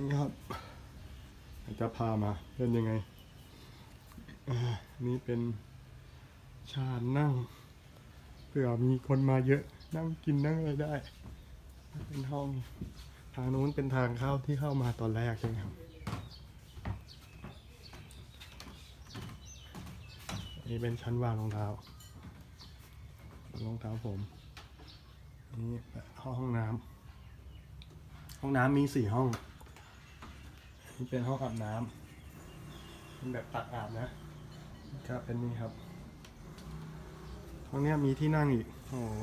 นี่ครับจะพามาเป็นยังไงอ่านี่เป็นชานนั่งเผื่อมีคนมาเยอะนั่งกินนั่งอะไรได้ เป็นห้องทางนู้นเป็นทางเข้าที่เข้ามาตอนแรกใช่ไหมครับอันนี่เป็นชั้นวางรองเท้ารองเท้าผมนี่ห้องน้ำห้องน้ำมีสี่ห้อง นี่เป็นห้องอาบน้ำเป็นแบบตักอาบนะก็เป็นนี่ครับห้องเนี้ยมีที่นั่งอีกโอ้โห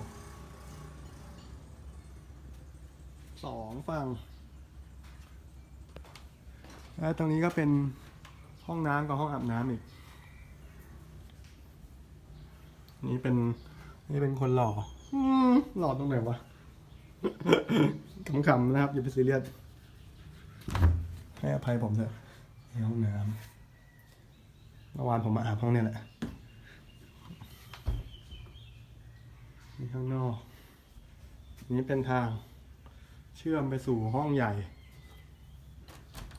สองฝั่งแล้วตรงนี้ก็เป็นห้องน้ำกับห้องอาบน้ำอีก นี่เป็นนี่เป็นคนหล่อหล่อตรงไหนวะขำๆนะครับ อย่าไปซีเรียส ให้อภัยผมเถอะในห้องน้ำเมื่อวานผมมาอาบห้องเนี่ยแหละนี่ข้างนอก นี่เป็นทางเชื่อมไปสู่ห้องใหญ่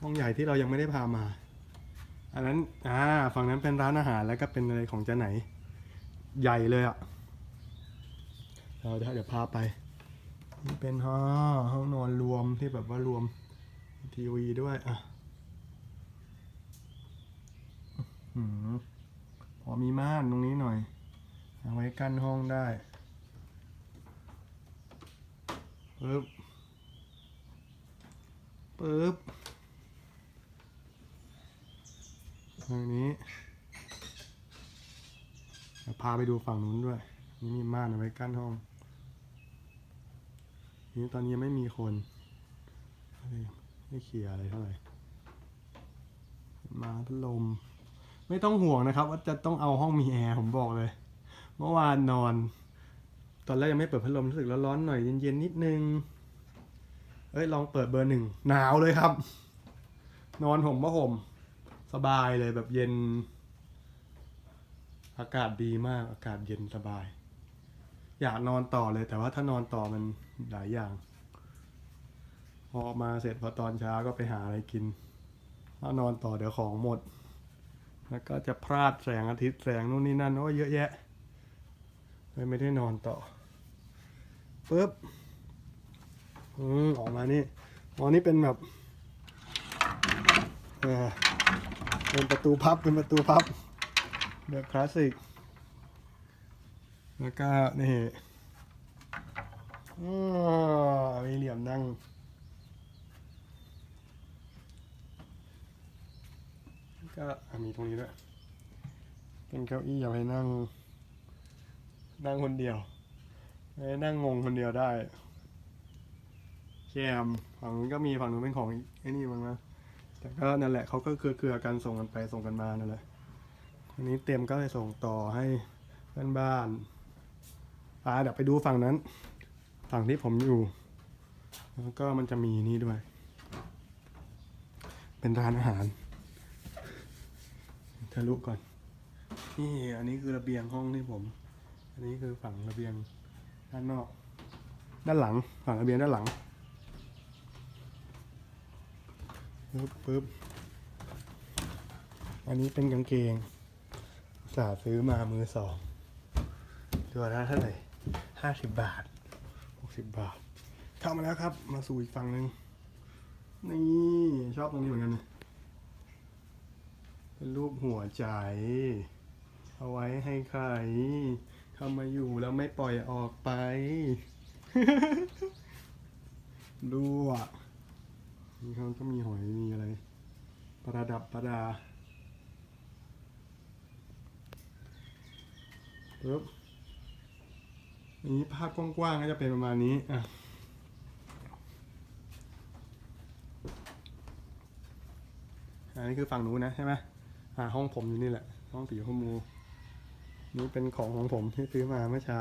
ห้องใหญ่ที่เรายังไม่ได้พามา อันนั้นอ่าฝั่งนั้นเป็นร้านอาหารแล้วก็เป็นอะไรของจะไหน ใหญ่เลยอะ่ะเราเดี๋ยวพาไปนี่เป็นห้องห้องนอนรวมที่แบบว่ารวม ทีวีด้วย อะอพอมีม่านตรงนี้หน่อย เอาไว้กั้นห้องได้ปึ๊บปึ๊บทางนี้พาไปดูฝั่งนู้นด้วย นี่มีม่านเอาไว้กั้นห้อง นี่ตอนนี้ไม่มีคน ไม่เคลียร์อะไรเท่าไหร่มาพัดลม ไม่ต้องห่วงนะครับ ว่าจะต้องเอาห้องมีแอร์ผมบอกเลย เมื่อวานนอน ตอนแรกยังไม่เปิดพัดลมรู้สึกร้อนๆหน่อยเย็นๆนิดนึงเอ้ยลองเปิดเบอร์หนึ่งหนาวเลยครับ นอนผมว่าห่มสบายเลยแบบเย็น อากาศดีมากอากาศเย็นสบาย อยากนอนต่อเลยแต่ว่าถ้านอนต่อมันหลายอย่าง พอมาเสร็จพอตอนเช้าก็ไปหาอะไรกินถ้านอนต่อเดี๋ยวของหมด แล้วก็จะพลาดแสงอาทิตย์แสงนู่นนี่นั่นโอ้เยอะแยะเลยไม่ได้นอนต่อปุ๊บอืมออกมานี่อ๋อนี่เป็นแบบเออเป็นประตูพับเป็นประตูพับแบบคลาสสิก แล้วก็นี่อ๋อมีเหลี่ยมนั่ง ก็มีตรงนี้ด้วย เป็นเก้าอี้เอาไว้นั่ง นั่งคนเดียวไว้นั่งงงคนเดียวได้แยมฝั่งนู้นก็มีฝั่งนู้นเป็นของไอ้นี่มั้งนะแต่ก็นั่นแหละเขาก็เครือเครือกันส่งกันไปส่งกันมานั่นแหละอันนี้เตรียมก็เลยส่งต่อให้เพื่อนบ้านอ่าเดี๋ยวไปดูฝั่งนั้น ฝั่งที่ผมอยู่ แล้วก็มันจะมีนี่ด้วย เป็นร้านอาหาระลุก่อน นี่อันนี้คือระเบียงห้องที่ผม อันนี้คือฝั่งระเบียงด้านนอก ด้านหลัง ฝั่งระเบียงด้านหลังปึ๊บปึ๊บอันนี้เป็นกางเกงสาห์ซื้อมามือสองตัวละเท่าไหร่ห้าสิบบาทหกสิบบาท เข้ามาแล้วครับ มาสู่อีกฝั่งหนึ่งนี่ชอบตรงนี้เหมือนกันเลย เป็นรูปหัวใจ เอาไว้ให้ใครเข้ามาอยู่แล้วไม่ปล่อยออกไปดูอะนี่เขาก็มีหอยมีอะไร ประดับประดาปึ๊บอันนี้ภาพกว้างๆก็จะเป็นประมาณนี้อะอันนี้คือฝั่งนู้นนะใช่ไหม อ่าห้องผมอยู่นี่แหละ ห้องสีชมพูนี่เป็นของของผมที่ซื้อมาเมื่อเช้า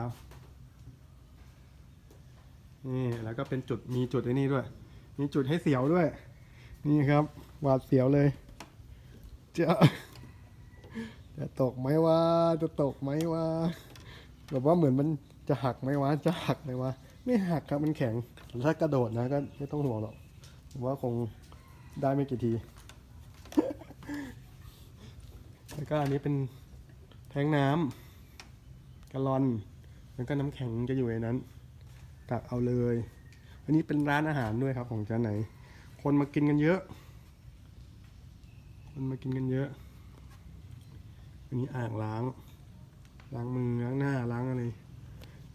นี่แล้วก็เป็นจุดมีจุดไอ้นี่ด้วย มีจุดให้เสียวด้วย นี่ครับหวาดเสียวเลยจะจะตกไหมวะจะตกไหมวะแบบว่าเหมือนมันจะหักไหมวะจะหักไหมวะไม่หักครับมันแข็งถ้ากระโดดนะก็ไม่ต้องห่วงหรอกผมว่าคงได้ไม่กี่ที แล้วก็อันนี้เป็นแทงน้ำกะลอน แล้วก็น้ำแข็งจะอยู่ในนั้น ตักเอาเลย อันนี้เป็นร้านอาหารด้วยครับของจานไหน คนมากินกันเยอะ คนมากินกันเยอะ อันนี้อ่างล้าง ล้างมือล้างหน้าล้างอะไร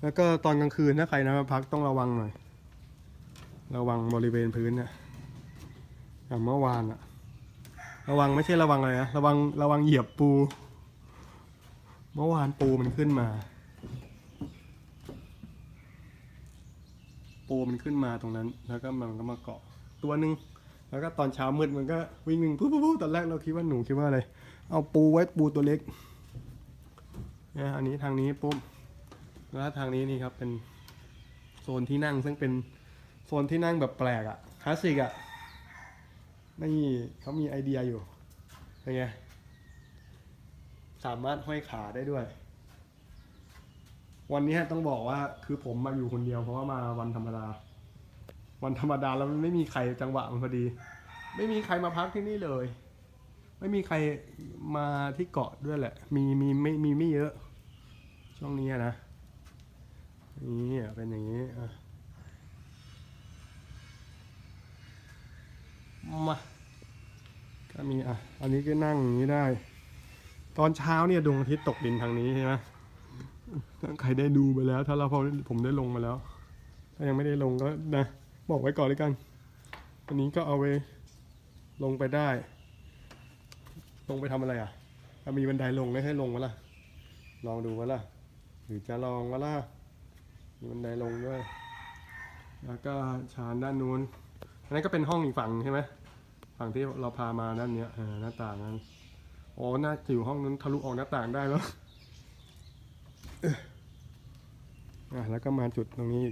แล้วก็ตอนกลางคืนถ้าใครนะมาพักต้องระวังหน่อย ระวังบริเวณพื้นเนี่ยอย่างเมื่อวานอะ ระวังไม่ใช่ระวังอะไรนะระวังระวังเหยียบปู เมื่อวานปูมันขึ้นมา ปูมันขึ้นมาตรงนั้น แล้วก็มันก็มาเกาะตัวหนึ่งแล้วก็ตอนเช้ามืดมันก็วิ่งวิ่งปุ๊บปุ๊บตอนแรกเราคิดว่าหนูคิดว่าอะไรเอาปูไว้ปูตัวเล็กเนี่ยอันนี้ทางนี้ปุ๊บแล้วทางนี้นี่ครับเป็นโซนที่นั่งซึ่งเป็นโซนที่นั่งแบบแปลกอะคลาสสิกอะ นี่เขามีไอเดียอยู่เป็นไงสามารถห้อยขาได้ด้วย วันนี้ต้องบอกว่าคือผมมาอยู่คนเดียวเพราะว่ามาวันธรรมดา วันธรรมดาแล้วมันไม่มีใครจังหวะมันพอดี ไม่มีใครมาพักที่นี่เลย ไม่มีใครมาที่เกาะด้วยแหละ มีมีไม่มีไม่เยอะ ช่วงนี้นะนี่เป็นอย่างนี้อะมา มีอะ อันนี้ก็นั่งอย่างนี้ได้ ตอนเช้าเนี่ยดวงอาทิตย์ตกดินทางนี้ใช่ไหมถ้าใครได้ดูไปแล้ว ถ้าเราพอผมได้ลงมาแล้ว ถ้ายังไม่ได้ลงก็นะ บอกไว้ก่อนเลยกัน อันนี้ก็เอาไปลงไปได้ ลงไปทำอะไรอะถ้ามีบันไดลงได้ให้ลงวะล่ะ ลองดูวะล่ะ หรือจะลองวะล่ะ มีบันไดลงด้วย แล้วก็ชานด้านนู้นอันนั้นก็เป็นห้องอีกฝั่งใช่ไหม ฝั่งที่เราพามาด้านเนี้ยเออหน้าต่างนั้นอ๋อน่าจะอยู่ห้องนั้นทะลุออกหน้าต่างได้แล้วอะแล้วก็มาจุดตรงนี้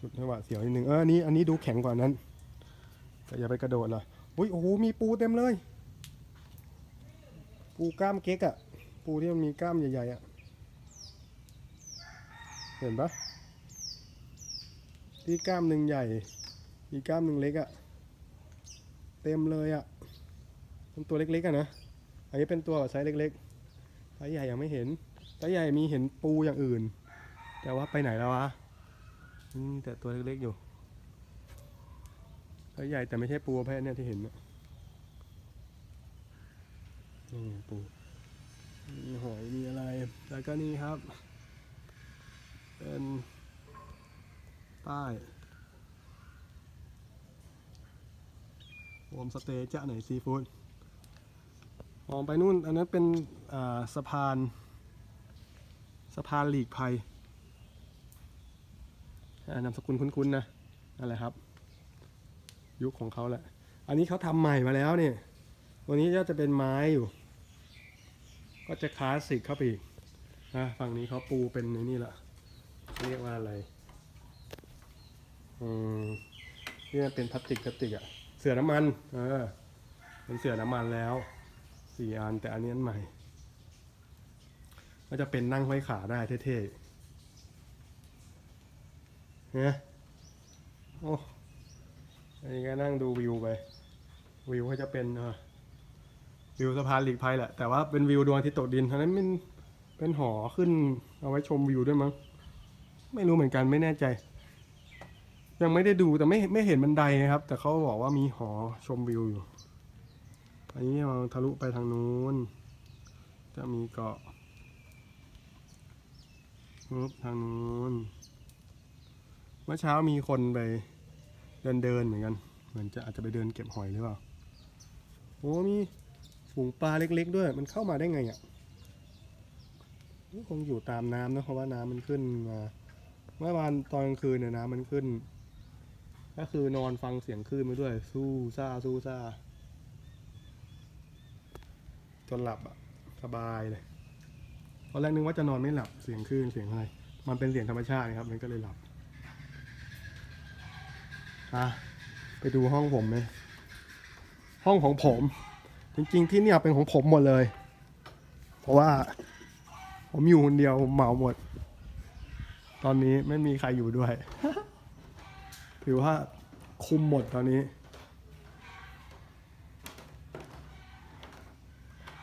จุดให้หวาดเสียวนิดนึงเอออันนี้อันนี้ดูแข็งกว่านั้นแต่อย่าไปกระโดดล่ะอุ้ยโอ้โหมีปูเต็มเลย ปูกล้ามเก๊กอะปูที่มันมีกล้ามใหญ่ๆอะเห็นปะที่กล้ามหนึ่งใหญ่ มีกล้ามหนึ่งเล็กอะ ต็มเลยอะเป็นตัวเล็กๆอะนะ อันนี้เป็นตัวไซส์เล็กๆไซส์ใหญ่ยังไม่เห็นไซส์ใหญ่มีเห็นปูอย่างอื่น แต่ว่าไปไหนแล้ววะแต่ตัวเล็กๆอยู่ไซส์ใหญ่แต่ไม่ใช่ปูประเภทเนี่ยที่เห็นนะนี่ปูมีหอยมีอะไร แล้วก็นี่ครับ เป็นป้าย โฮมสเตย์จะไหนซีฟู้ดมองไปนู่นอันนั้นเป็นสะพานสะพานหลีกภัยนามสกุลคุ้นๆนะนั่นแหละครับ ยุคของเขาแหละ อันนี้เขาทำใหม่มาแล้วเนี่ยตัวนี้ก็จะเป็นไม้อยู่ ก็จะคลาสสิกเข้าไปอีกนะฝั่งนี้เขาปูเป็นในนี่แหละเรียกว่าอะไรอืมนี่เป็นพลาสติกพลาสติกอะ เสือน้ำมัน เออ เป็นเสือน้ำมันแล้วสี่อันแต่อันนี้อันใหม่ ก็จะเป็นนั่งห้อยขาได้เท่ๆเนี่ยโอ้อันนี้ก็นั่งดูวิวไป วิวก็จะเป็นวิวสะพานหลีกภัยแหละ แต่ว่าเป็นวิวดวงอาทิตย์ตกดินเท่านั้นเป็นเป็นหอขึ้นเอาไว้ชมวิวด้วยมั้ง ไม่รู้เหมือนกันไม่แน่ใจ ยังไม่ได้ดูแต่ไม่ไม่เห็นบันไดนะครับ แต่เขาบอกว่ามีหอชมวิวอยู่ อันนี้เราทะลุไปทางนู้น จะมีเกาะทางนู้น เมื่อเช้ามีคนไปเดินเดินเหมือนกัน เหมือนจะอาจจะไปเดินเก็บหอยหรือเปล่า โอ้มีฝูงปลาเล็กๆด้วย มันเข้ามาได้ไงอะคงอยู่ตามน้ำนะเพราะว่าน้ำมันขึ้นมา เมื่อวานตอนกลางคืนเนี่ยน้ำมันขึ้น ก็คือนอนฟังเสียงคลื่นไปด้วย สู้ซาสู้ซาจนหลับอะ สบายเลยตอนแรกนึกว่าจะนอนไม่หลับเสียงคลื่นเสียงอะไร มันเป็นเสียงธรรมชาตินะครับ มันก็เลยหลับอะไปดูห้องผมไหมห้องของผม จริงๆที่เนี่ยเป็นของผมหมดเลย เพราะว่า ผมอยู่คนเดียวผมเหมาหมด ตอนนี้ไม่มีใครอยู่ด้วย ถือว่าคุมหมดตอนนี้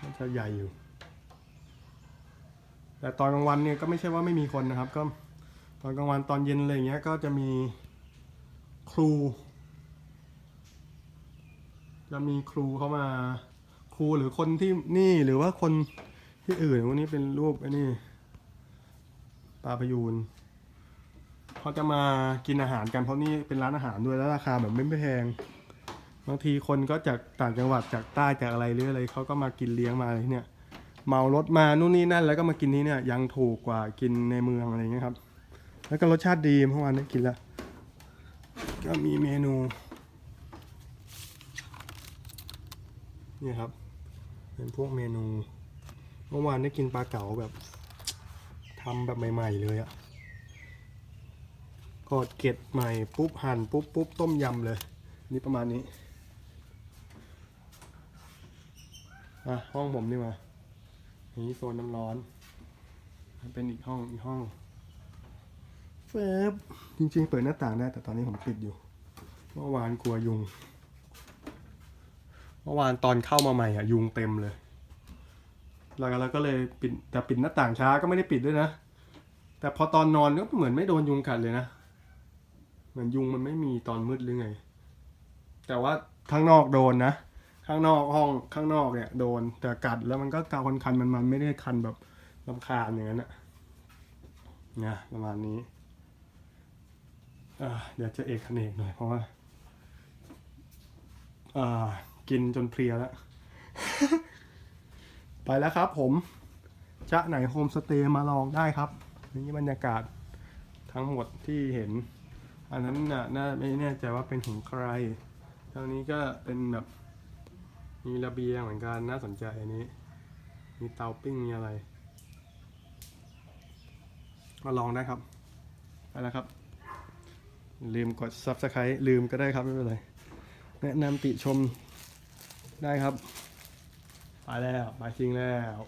มันจะใหญ่อยู่ แต่ตอนกลางวันเนี่ยก็ไม่ใช่ว่าไม่มีคนนะครับ ก็ตอนกลางวันตอนเย็นอะไรเงี้ยก็จะมีครู จะมีครูเข้ามาครูหรือคนที่นี่หรือว่าคนที่อื่นวันนี้เป็นรูปไอ้นี่ปลาพยูน เขาจะมากินอาหารกันเพราะนี่เป็นร้านอาหารด้วยแล้วราคาแบบไม่แพงบางทีคนก็จากต่างจังหวัดจากใต้จากอะไรหรืออะไรเขาก็มากินเลี้ยงมาอะไรเนี่ยเมารถมานู่นนี่นั่นแล้วก็มากินนี้เนี่ยยังถูกกว่ากินในเมืองอะไรอย่างเงี้ยครับ แล้วก็รสชาติดีเมื่อวานได้กินแล้วก็มีเมนูเนี่ยครับ เป็นพวกเมนู เมื่อวานได้กินปลาเก๋าแบบทำแบบใหม่ ๆ เลยอะ กอดเกล็ดใหม่ปุ๊บหั่นปุ๊บปุ๊บต้มยำเลย นี่ประมาณนี้อะห้องผมนี่มาอันนี้โซนน้ำร้อน เป็นอีกห้องอีกห้องเฟิบจริงๆ เปิดหน้าต่างได้แต่ตอนนี้ผมปิดอยู่ เมื่อวานกลัวยุง เมื่อวานตอนเข้ามาใหม่อะ ยุงเต็มเลย แล้วเราก็เลยปิดแต่ปิดหน้าต่างช้าก็ไม่ได้ปิดด้วยนะ แต่พอตอนนอนก็เหมือนไม่โดนยุงกัดเลยนะ เหมือนยุงมันไม่มีตอนมืดหรือไง แต่ว่าข้างนอกโดนนะ ข้างนอกห้องข้างนอกเนี่ย โดนแต่กัดแล้วมันก็เกาคันๆมันมันไม่ได้คันแบบลำคาญอย่างนั้นอะนะประมาณนี้อ่าเดี๋ยวจะเอกขนเอกหน่อยเพราะว่าอ่ากินจนเพลียแล้ว ไปแล้วครับผม จะไหนโฮมสเตย์มาลองได้ครับ นี่บรรยากาศทั้งหมดที่เห็น อันนั้นน่ะน่าไม่แน่ใจว่าเป็นของใครทางนี้ก็เป็นแบบมีระเบียงเหมือนกันน่าสนใจอันนี้ มีเตาปิ้งมีอะไร มาลองได้ครับไปแล้วครับ ลืมกด subscribe ลืมก็ได้ครับไม่เป็นไร แนะนำติชมได้ครับ ไปแล้ว ไปจริงแล้ว